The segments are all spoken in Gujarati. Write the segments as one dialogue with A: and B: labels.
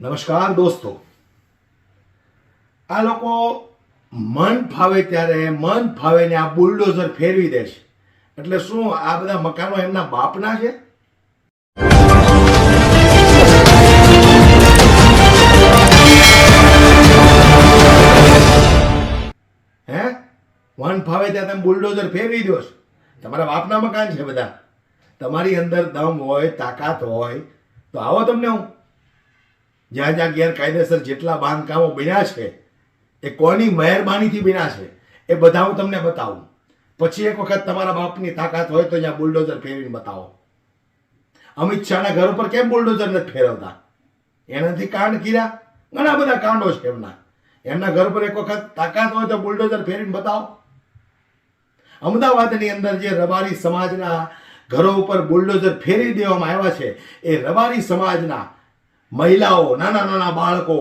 A: નમસ્કાર દોસ્તો. આ લોકો મન ફાવે ત્યારે મન ફાવે ને આ બુલડોઝર ફેરવી દે છે. એટલે શું આ બધા મકાનો એમના બાપના છે? હે? મન ફાવે ત્યાં તમે બુલડોઝર ફેરવી દો છો. તમારા બાપના મકાન છે બધા. તમારી અંદર દમ હોય, તાકાત હોય. તો આવો તમને હું. જ્યાં જ્યાં ગેરકાયદેસર જેટલા બાંધકામો બન્યા છે, એ કોની મહેરબાનીથી બન્યા છે, એ બધા હું તમને બતાવું. પછી એક વખત તમારા બાપની તાકાત હોય તો અહીંયા બુલડોઝર ફેરવીને બતાવો. અમિત શાહના ઘર ઉપર કેમ બુલડોઝર નથી ફેરવતા? એનાથી કાંડ કર્યા? ઘણા બધા કાંડો છે એમના. એમના ઘર પર એક વખત તાકાત હોય તો બુલડોઝર ફેરીને બતાવો. અમદાવાદની અંદર જે રબારી સમાજના ઘરો ઉપર બુલડોઝર ફેરી દેવામાં આવ્યા છે, એ રબારી સમાજના મહિલાઓ, નાના નાના બાળકો,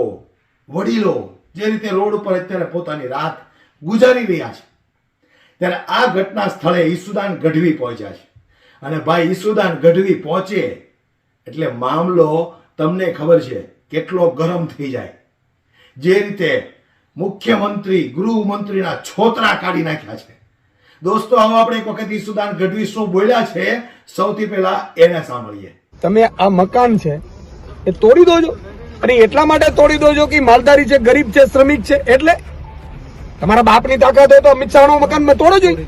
A: વડીલો જે રીતે રોડ ઉપર અત્યારે પોતાની રાત ગુજારી રહ્યા છે, ત્યારે આ ઘટના સ્થળે ઈસુદાન ગઢવી પહોંચ્યા છે. અને ભાઈ, ઈસુદાન ગઢવી પહોંચે એટલે મામલો તમને ખબર છે કેટલો ગરમ થઈ જાય. જે રીતે મુખ્યમંત્રી, ગૃહમંત્રીના છોતરા કાઢી નાખ્યા છે. દોસ્તો, હવે આપણે એક વખત ઈસુદાન ગઢવી શું બોલ્યા છે? સૌથી પહેલા એને સાંભળીએ.
B: તમે આ મકાન છે એ તોડી દોજો. અને એટલા માટે તોડી દોજો કે માલધારી છે, ગરીબ છે, શ્રમિક છે, એટલે તમારા બાપની તાકાત હોય તો અમિત શાહનું મકાન મેં તોડો જોઈએ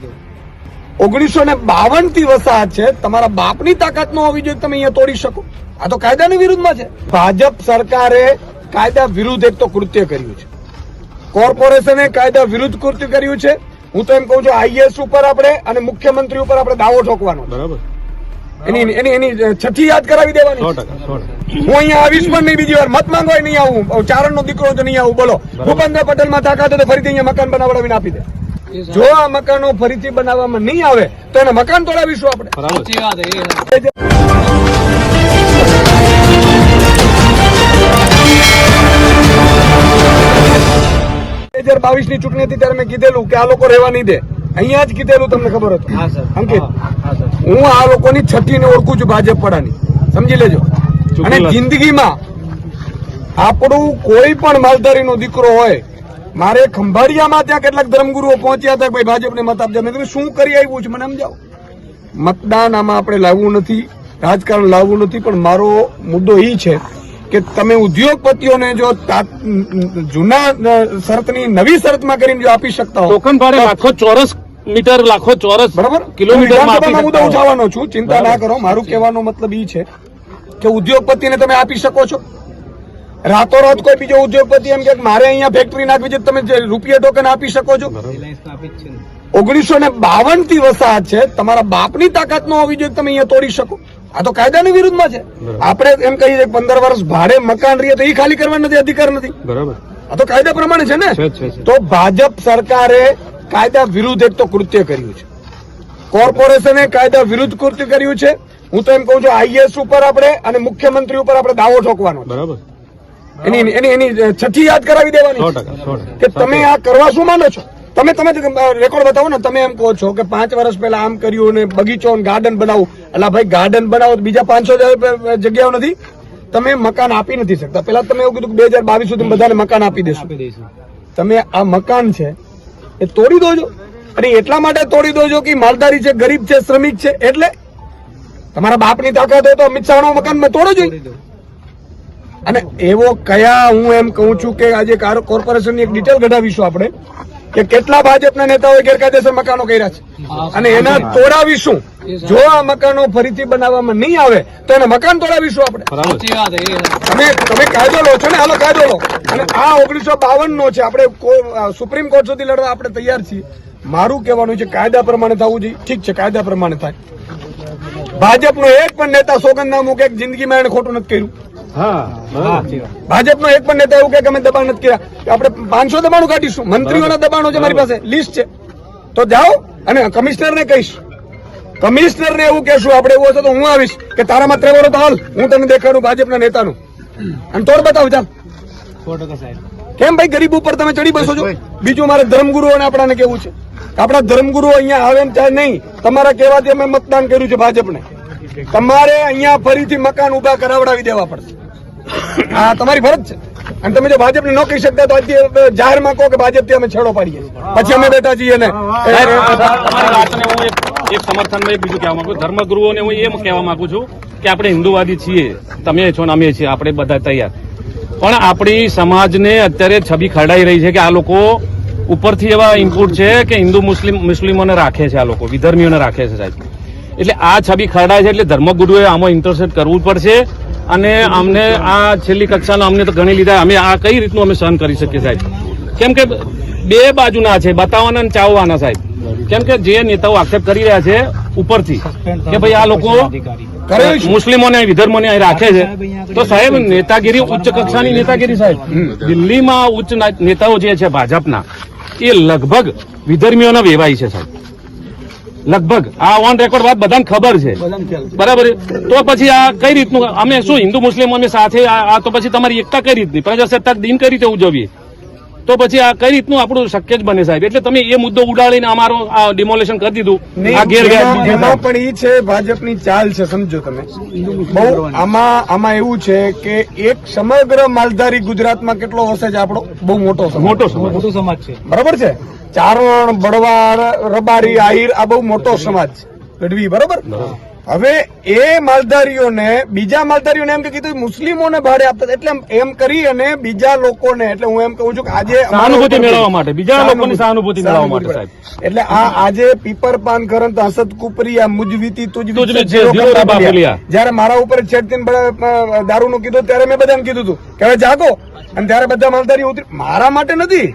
B: ઓગણીસો ને બાવનથી વસાહત છે, તમારા બાપની તાકાત ન હોવી જોઈએ તમે અહીંયા તોડી શકો. આ તો કાયદાની વિરુદ્ધમાં છે. ભાજપ સરકારે કાયદા વિરુદ્ધ એક તો કૃત્ય કર્યું છે. કોર્પોરેશને કાયદા વિરુદ્ધ કૃત્ય કર્યું છે. હું તો એમ કહું છું આઈએસ ઉપર આપણે અને મુખ્યમંત્રી ઉપર આપણે દાવો ઠોકવાનો
C: બરાબર.
B: એની એની એની છઠ્ઠી યાદ કરાવી દેવાની. હું અહીંયા આવીશ પણ નહીં બીજી વાર. મત માંગો નહીં આવું. ચારણ નો દીકરો તો નહીં આવું. બોલો. ભૂપેન્દ્ર પટેલમાં તાકાત તો ફરીથી અહીંયા મકાન બનાવડાવીને આપી દે. જો આ મકાનો ફરીથી બનાવવામાં નહીં આવે તો એને મકાન તોડાવીશું આપણે.
C: બરાબર.
B: બે હજાર બાવીસની ચૂંટણી હતી ત્યારે મેં કીધેલું કે આ લોકો રહેવા નહીં દે. અહીંયા જ કીધેલું તમને ખબર હતું? અંકિત હું આ લોકોની છઠ્ઠી ને ઓળખું છું ભાજપ પડાની સમજી લેજો. અને જિંદગીમાં આપણું કોઈ પણ માલધારીનો દીકરો હોય મારે ખંભાળિયામાં ત્યાં કેટલાક ધર્મગુરુઓ પહોંચ્યા હતા કે ભાઈ ભાજપને મત આપજો. મેં તમે શું કરી આવ્યું છે? મને સમજાવો. મતદાન આમાં આપણે લાવવું નથી રાજકારણ લાવવું નથી પણ મારો મુદ્દો એ છે કે તમે ઉદ્યોગપતિઓને જો જૂના શરતની નવી શરતમાં કરીને જો આપી શકતા હો
C: ચોરસ મીટર લાખો ચોરસ
B: બરાબર?
C: હોય.
B: ઉઠાવવાનો છું. ચિંતા ના કરો. મારું કહેવાનો મતલબ એ છે કે ઉદ્યોગપતિને તમે આપી શકો છો. રાતોરાત કોઈ બીજો ઉદ્યોગપતિ એમ કે મારે અહીંયા ફેક્ટરી નાખવી છે તમે રૂપિયા ટોકન આપી શકો છો. ઓગણીસો ને બાવનથી વસાહત છે. તમારા બાપની તાકાત નો હોવી જોઈએ તમે અહીંયા તોડી શકો. આ તો કાયદાની વિરુદ્ધમાં છે. આપણે એમ કહીએ પંદર વર્ષ ભાડે મકાન રહીએ તો એ ખાલી કરવા નથી અધિકાર નથી.
C: બરાબર.
B: આ તો કાયદા પ્રમાણે છે ને. તો ભાજપ સરકારે કાયદા વિરુદ્ધ એક તો કૃત્ય કર્યું છે. કોર્પોરેશને કાયદા વિરુદ્ધ કૃત્ય કર્યું છે. હું તો એમ કહું છું આઈએસ ઉપર આપણે અને મુખ્યમંત્રી ઉપર આપણે દાવો ઠોકવાનો
C: બરાબર.
B: એની એની એની છઠ્ઠી યાદ કરાવી દેવાની કે તમે આ કરવા શું માનો છો? તમે તમે રેકોર્ડ બતાવો ને તમે એમ કહો છો કે પાંચ વર્ષ પહેલા આમ કર્યું ને બગીચો ગાર્ડન બનાવું. એટલે ભાઈ ગાર્ડન બનાવો બીજા પાંચસો જગ્યાઓ નથી. તમે મકાન આપી નથી શકતા. પેલા તમે એવું કીધું કે બે હજાર બાવીસ સુધી બધાને મકાન આપી દેશો. તમે આ મકાન છે એ તોડી દોજો અને એટલા માટે તોડી દોજો કે માલધારી છે ગરીબ છે શ્રમિક છે એટલે તમારા બાપની તાકાત હોય તો અમિત શાહનું મકાન મેં તોડો જોઈએ અને એવો કયા હું એમ કહું છું કે આજે કાર- કોર્પોરેશનની એક ડિટેલ કઢાવીશું આપણે. કે કેટલા ભાજપના નેતાઓએ ગેરકાયદેસર મકાનો કર્યા છે? અને એના તોડાવીશું. જો આ મકાનો ફરીથી બનાવવામાં નહીં આવે તો એને મકાન તોડાવીશું આપણે. તમે તમે કાયદો લો છો ને હાલો કાયદો લો. અને આ ઓગણીસો બાવન નો છે આપણે સુપ્રીમ કોર્ટ સુધી લડવા આપણે તૈયાર છીએ. મારું કહેવાનું છે કાયદા પ્રમાણે થવું જોઈએ. ઠીક છે કાયદા પ્રમાણે થાય. ભાજપનો એક પણ નેતા સોગંદનામું કે જિંદગીમાં એને ખોટું નથી કર્યું. ભાજપનો એક પણ નેતા એવું કે અમે દબાણ નથી કર્યા. કે આપણે પાંચસો દબાણો કાઢીશું. મંત્રીઓના દબાણો છે મારી પાસે. લિસ્ટ છે. તો જાઓ અને કમિશનરને કહીશ. કમિશનરને એવું કહેશું આપણે એવું હશે તો હું આવીશ કે તારામાં ત્રેવડો તો હાલ હું તને દેખાડું ભાજપના નેતાનું. અને તોડ બતાવ ચાલ. કેમ ભાઈ ગરીબ ઉપર તમે ચડી બસો છો? બીજું મારે ધર્મગુરુઓને આપણાને કેવું છે? આપણા ધર્મગુરુઓ અહીંયા આવે ને ચાહે નહીં. તમારા કહેવાથી અમે મતદાન કર્યું છે ભાજપને. તમારે અહીંયા ફરીથી મકાન ઊભા કરાવડાવી દેવા પડશે. આ તમારી ફરજ છે. અને તમે જો ભાજપને ન કહી શકતા તો આજે જાહેરમાં કહો કે ભાજપથી અમે છેડો પાડીએ પછી અમે બેઠા છીએ ને
C: એક સમર્થનમાં એક બીજું કહેવા માંગુ. ધર્મગુરુઓને હું એમ કહેવા માંગુ છું કે આપણે હિન્દુવાદી છીએ. તમે છો ને અમે છીએ. આપણે બધા તૈયાર. પણ આપણી સમાજને અત્યારે છબી ખરડાઈ રહી છે કે આ લોકો ઉપરથી એવા ઇનપુટ છે કે હિન્દુ મુસ્લિમ મુસ્લિમોને રાખે છે આ લોકો. વિધર્મીઓને રાખે છે સાહેબ. એટલે આ છબી ખરડાય છે એટલે ધર્મગુરુએ આમાં ઇન્ટરસેપ્ટ કરવું પડશે. અને અમને આ છેલ્લી કક્ષાના અમને તો ઘણી લીધા. અમે આ કઈ રીતનું અમે સહન કરી શકીએ સાહેબ? કેમ કે બે બાજુના છે, બતાવવાના અને ચાવવાના સાહેબ. કેમ કે જે નેતાઓ આક્ષેપ કરી રહ્યા છે ઉપરથી, કે ભાઈ આ લોકો મુસ્લિમોને વિધર્મોને અહીં રાખે છે. તો સાહેબ, નેતાગીરી, ઉચ્ચ કક્ષાની નેતાગીરી સાહેબ. દિલ્હીમાં ઉચ્ચ નેતાઓ જે છે, ભાજપના, એ લગભગ વિધર્મીઓના વેવાય છે સાહેબ. લગભગ આ ઓન રેકોર્ડ વાત બધાને ખબર છે. બરાબર તો પછી આ કઈ રીતનું અમે શું હિન્દુ મુસ્લિમ અમે સાથે આ તો પછી તમારી એકતા કઈ રીતની? પ્રજાસત્તાક દિન કઈ રીતે ઉજવીએ? તો પછી આ કઈ રીતનું આપણું શક્ય જ બને સાહેબ? એટલે તમે એ મુદ્દો ઉડાડીને અમારો આ ડિમોલેશન કરી દીધું. આ
B: એમાં
C: છે.
B: પણ એ છે ભાજપની ચાલ છે સમજો તમે. બહુ આમાં આમાં એવું છે કે એક સમગ્ર માલધારી ગુજરાતમાં કેટલો વસે છે? આપણો બહુ મોટો મોટો
C: મોટો સમાજ
B: બરોબર છે? ચારણ બળવાડ રબારી આહિર આ બહુ મોટો સમાજ છે. ગઢવી બરોબર. હવે એ માલધારીઓને બીજા માલધારીઓને એમ કે કીધું મુસ્લિમોને ભાડે આપતા એટલે એમ કરી અને બીજા લોકોને એટલે હું એમ કહું છું કે આજે
C: સહાનુભૂતિ મેળવવા માટે, બીજા લોકોની સહાનુભૂતિ મેળવવા માટે,
B: સાહેબ. એટલે આ આજે પીપર પાન કરન તો હસત કુપરી આ મુજવીતી તુજવી કરતા. જયારે મારા ઉપર છેડતીન દારૂ નું કીધું ત્યારે મેં બધાને કીધું હતું કે હવે જાગો. અને ત્યારે બધા માલધારી ઉતરી મારા માટે નથી.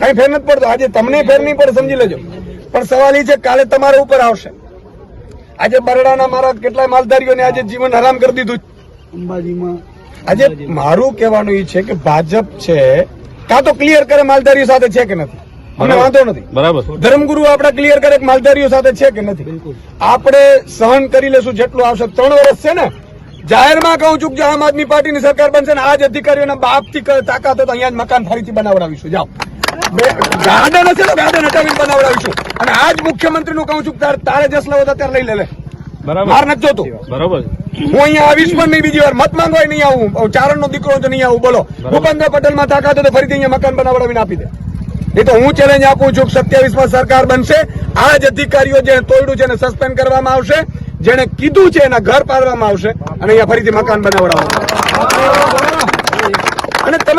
B: કઈ ફેર નથી પડતો. આજે તમને ફેર નહીં પડે સમજી લેજો. પણ સવાલ એ છે કાલે તમારા ઉપર આવશે. આજે બરડાના મારા કેટલાય માલધારીઓને આજે જીવન હરામ કરી દીધું. આજે મારું કહેવાનું એ છે કે ભાજપ છે કાં તો ક્લિયર કરે માલધારીઓ સાથે છે કે નથી? અમને વાંધો નથી.
C: બરાબર.
B: ધર્મગુરુ આપણે ક્લિયર કરે કે માલધારીઓ સાથે છે કે નથી? આપણે સહન કરી લેશું જેટલું આવશે. ત્રણ વર્ષ છે ને જાહેરમાં કહું છું કે આમ આદમી પાર્ટીની સરકાર બનશે ને આજ અધિકારીઓના બાપથી તાકાત હતો તો અહીંયા જ મકાન ફરીથી બનાવડાવીશું. જાઓ. ગાર્ડન હશે તો ગાર્ડન હટાવીને બનાવડાવીશું. અને આજ મુખ્યમંત્રી નું કહું છું તારે તારે જસ લેવો ત્યારે લઈ લે લે.
C: બરાબર.
B: નથી જોતો.
C: બરાબર.
B: હું અહીંયા આવીશ પણ નહીં બીજી વાર. મત માંગવાય નહીં આવું. ચારણ નો દીકરો તો નહીં આવું. બોલો. ભૂપેન્દ્ર પટેલમાં તાકાત તો ફરીથી અહીંયા મકાન બનાવડાવીને આપી દે. એ તો હું ચેલેન્જ આપું છું સત્યાવીસમાં સરકાર બનશે. આ જ અધિકારીઓ જેને તોડ્યું છે એને સસ્પેન્ડ કરવામાં આવશે. જેને કીધું છે એના ઘર પાડવામાં આવશે. અને અહીંયા ફરીથી મકાન બનાવડાવવામાં અને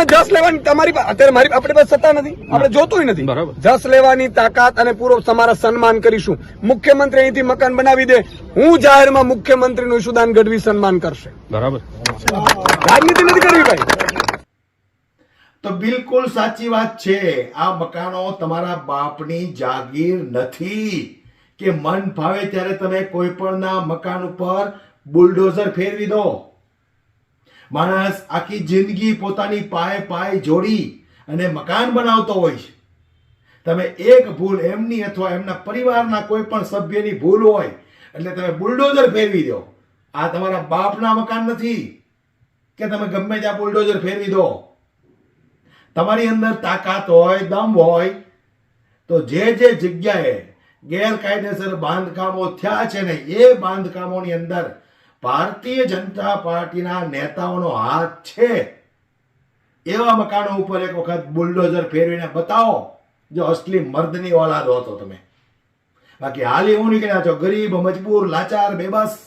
B: તમે જસ લેવાની તમારી અત્યારે મારી આપણી પાસે સત્તા નથી. આપણે જોતું નથી.
C: બરાબર.
B: જસ લેવાની તાકાત અને પૂરો તમારા સન્માન કરીશું. મુખ્યમંત્રી અહીંથી મકાન બનાવી દે. હું જાહેરમાં મુખ્યમંત્રીનું ઈશુદાન ગઢવી સન્માન કરશે.
C: બરાબર.
B: રાજનીતિ નથી કરવી ભાઈ.
A: તો બિલકુલ સાચી વાત છે. આ મકાનો તમારા બાપની જાગીર નથી. કે મન ભાવે ત્યારે તમે કોઈ પણના મકાન ઉપર બુલડોઝર ફેરવી દો. માણસ આખી જિંદગી પોતાની પાય પાય જોડી અને મકાન બનાવતો હોય છે. તમે એક ભૂલ એમની અથવા એમના પરિવારના કોઈ પણ સભ્યની ભૂલ હોય, એટલે તમે બુલડોઝર ફેરવી દો. આ તમારા બાપના મકાન નથી કે તમે ગમે ત્યાં બુલડોઝર ફેરવી દો. તમારી અંદર તાકાત હોય, દમ હોય, તો જે જે જગ્યાએ ગેરકાયદેસર બાંધકામો થયા છે ને એ બાંધકામોની અંદર ભારતીય જનતા પાર્ટીના નેતાઓનો હાથ છે. એવા મકાનો ઉપર એક વખત બુલડોઝર ફેરવીને બતાવો, જો અસલી મર્દની ઓલાદ હતો તમે. બાકી હાલ એવું નીકળ્યા છો ગરીબ, મજબૂર, લાચાર, બેબસ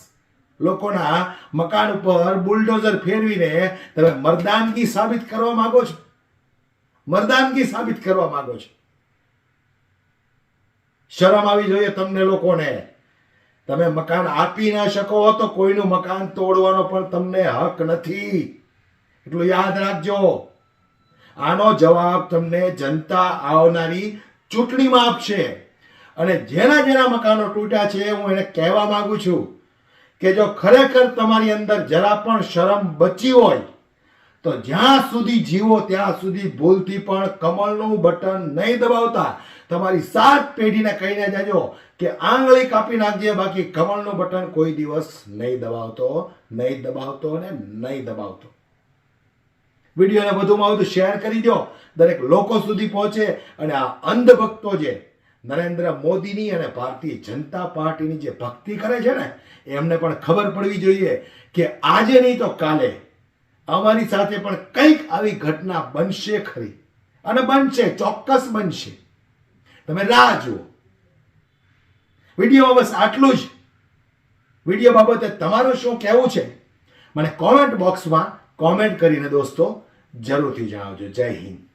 A: લોકોના મકાન ઉપર બુલડોઝર ફેરવીને તમે મર્દાનગી સાબિત કરવા માંગો છો? મર્દાનગી સાબિત કરવા માંગો છો? શરમ આવી જોઈએ તમને લોકોને. તમે મકાન આપી ના શકો તો કોઈનું મકાન તોડવાનો પણ તમને હક નથી. એટલું યાદ રાખજો. આનો જવાબ તમને જનતા આવનારી ચૂંટણીમાં આપશે. અને જેના જેના મકાનો તૂટ્યા છે હું એને કહેવા માંગુ છું કે જો ખરેખર તમારી અંદર જરા પણ શરમ બચી હોય તો જ્યાં સુધી જીવો, ત્યાં સુધી ભૂલથી પણ કમળનું બટન નહીં દબાવતા, તમારી સાત પેઢીને કહીને જાજો કે આંગળી કાપી નાખજે, બાકી કમળનું બટન કોઈ દિવસ નહીં દબાવતો નહીં દબાવતો અને નહીં દબાવતો. વિડીયોને વધુમાં વધુ શેર કરી દો, દરેક લોકો સુધી પહોંચે અને આ અંધભક્તો જે નરેન્દ્ર મોદીની અને ભારતીય જનતા પાર્ટીની જે ભક્તિ કરે છે ને, એમને પણ ખબર પડવી જોઈએ કે આજે નહીં તો કાલે અમારી સાથે પણ કંઈક આવી ઘટના બનશે ખરી. અને બનશે, ચોક્કસ બનશે. તમે રાહ જુઓ. વીડિયો બસ આટલું જ. વીડિયો બાબતે તમારું શું કહેવું છે? મને કોમેન્ટ બોક્સમાં કોમેન્ટ કરીને દોસ્તો જરૂરથી જણાવજો. જય હિન્દ.